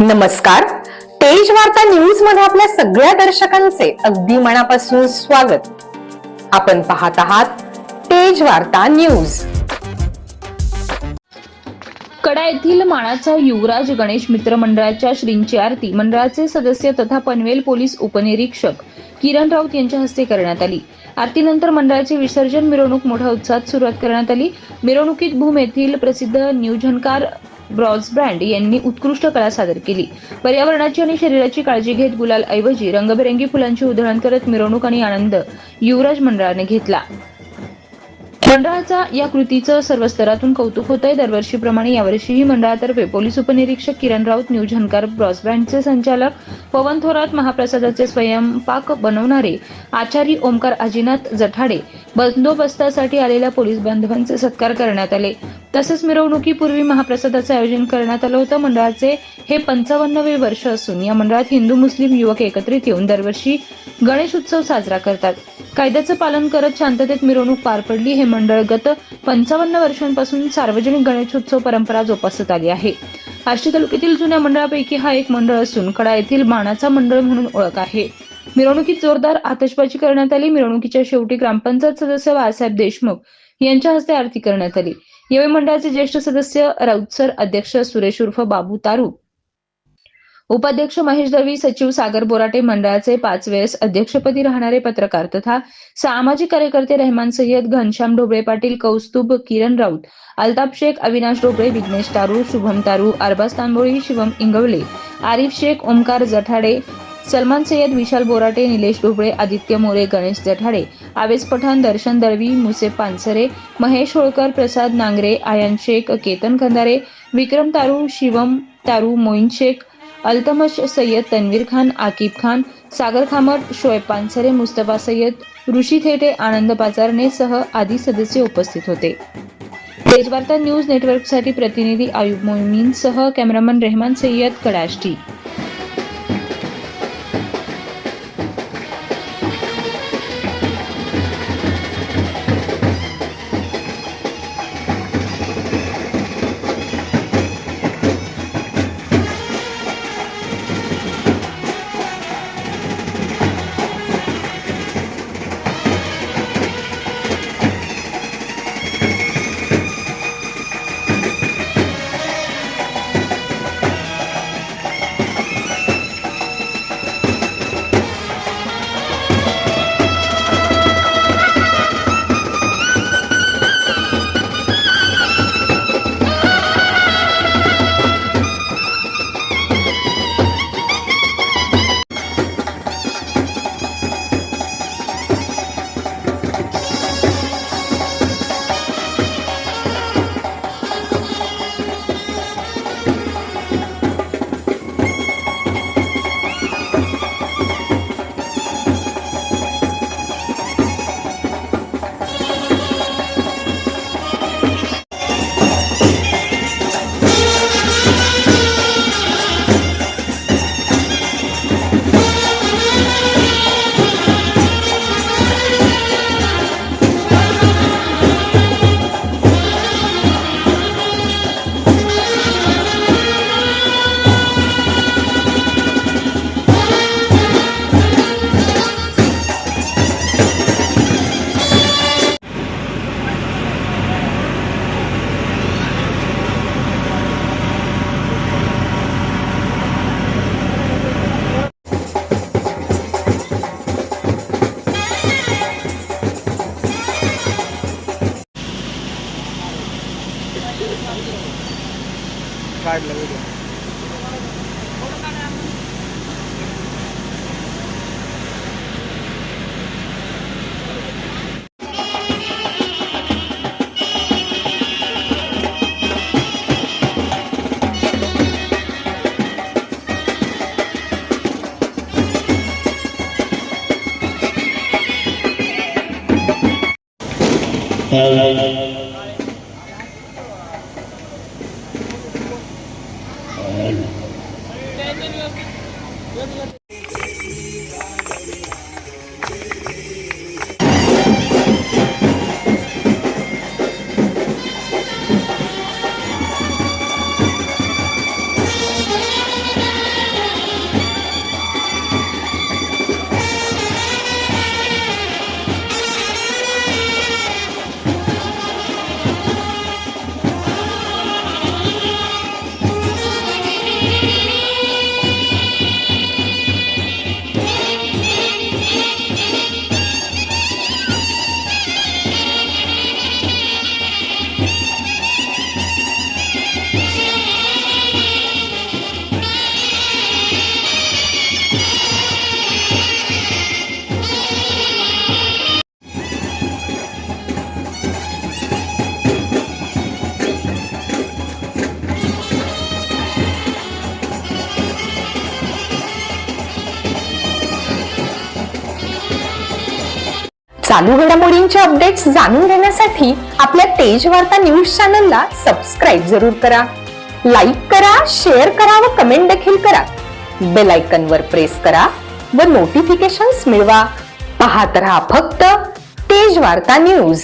नमस्कार. तेज वार्ता न्यूजमध्ये आपल्या सगळ्या दर्शकांचे अगदी मनापासून स्वागत. आपण पाहत आहात तेज वार्ता न्यूज कडा येथील मानाचा युवराज गणेश मित्र मंडळाच्या श्रींची आरती मंडळाचे सदस्य तथा पनवेल पोलीस उपनिरीक्षक किरण राऊत यांच्या हस्ते करण्यात आली. आरतीनंतर मंडळाचे विसर्जन मिरवणूक मोठ्या उत्साहात सुरुवात करण्यात आली. मिरवणुकीत भूम येथील प्रसिद्ध न्यूजनकार ब्रॉज ब्रँड यांनी उत्कृष्ट कला सादर केली. पर्यावरणाची आणि शरीराची काळजी घेत गुलाल ऐवजी रंगबेरंगी फुलांची उधळण करत मिरवणूक आणि आनंद युवराज मंडळाने घेतला. मंडळाचा या कृतीचं सर्व स्तरातून कौतुक होत आहे दरवर्षीप्रमाणे यावर्षीही मंडळातर्फे पोलीस उपनिरीक्षक किरण राऊत न्यू झनकार ब्रॉडबँडचे संचालक पवन थोरात महाप्रसादाचे स्वयंपाक बनवणारे आचारी ओमकार अजिनाथ जठाडे बंदोबस्तासाठी आलेल्या पोलीस बांधवांचे सत्कार करण्यात आले. तसेच मिरवणुकीपूर्वी महाप्रसादाचे आयोजन करण्यात आलं होतं. मंडळाचे हे पंचावन्नवे वर्ष असून या मंडळात हिंदू मुस्लिम युवक एकत्रित येऊन दरवर्षी गणेश उत्सव साजरा करतात. कायद्याचं पालन करत शांततेत मिरवणूक पार पडली हे मंडळ गत पंचावन्न वर्षांपासून सार्वजनिक गणेशोत्सव परंपरा जोपासत आली आहे. आष्टी तालुक्यातील जुन्या मंडळापैकी हा एक मंडळ असून कडा येथील बाणाचा मंडळ म्हणून ओळख आहे. मिरवणुकीत जोरदार आतषबाजी करण्यात आली. मिरवणुकीच्या शेवटी ग्रामपंचायत सदस्य बाळासाहेब देशमुख यांच्या हस्ते आरती करण्यात आली. यावेळी मंडळाचे ज्येष्ठ सदस्य राऊतसर अध्यक्ष सुरेश उर्फ बाबू तारू उपाध्यक्ष महेश दळवी सचिव सागर बोराटे मंडळाचे पाच वेळेस अध्यक्षपदी राहणारे पत्रकार तथा सामाजिक कार्यकर्ते रहमान सय्यद घनश्याम ढोबळे पाटील कौस्तुभ किरण राऊत अल्ताफ शेख अविनाश ढोबळे विघ्नेश तारू शुभम तारू अरबाज तांबोळी शिवम इंगवले आरिफ शेख ओमकार जठाडे सलमान सय्यद विशाल बोराटे निलेश ढोबळे आदित्य मोरे गणेश जठाडे आवेस पठाण दर्शन दळवी मुसे पानसरे महेश होळकर प्रसाद नांगरे आयन शेख केतन खंदारे विक्रम तारू शिवम तारू मोईन शेख अल्तमश सय्यद तन्वीर खान आकिब खान सागर खामट शोएब पानसरे मुस्तफा सय्यद ऋषी थेटे आनंद पाचारणे सह आदी सदस्य उपस्थित होते. तेजवार्ता न्यूज नेटवर्कसाठी प्रतिनिधी आयुब मोमीन सह कॅमेरामन रेहमान सय्यद कडाष्टी. કાર્ડ લેવું છે Hello. चालू घडामोडींचे अपडेट्स जाणून घेण्यासाठी आपल्या तेज वार्ता न्यूज चॅनलला सबस्क्राईब जरूर करा. लाईक करा शेअर करा व कमेंट देखील करा. बेल आयकन वर प्रेस करा व नोटिफिकेशन्स मिळवा. पाहत रहा फक्त तेज वार्ता न्यूज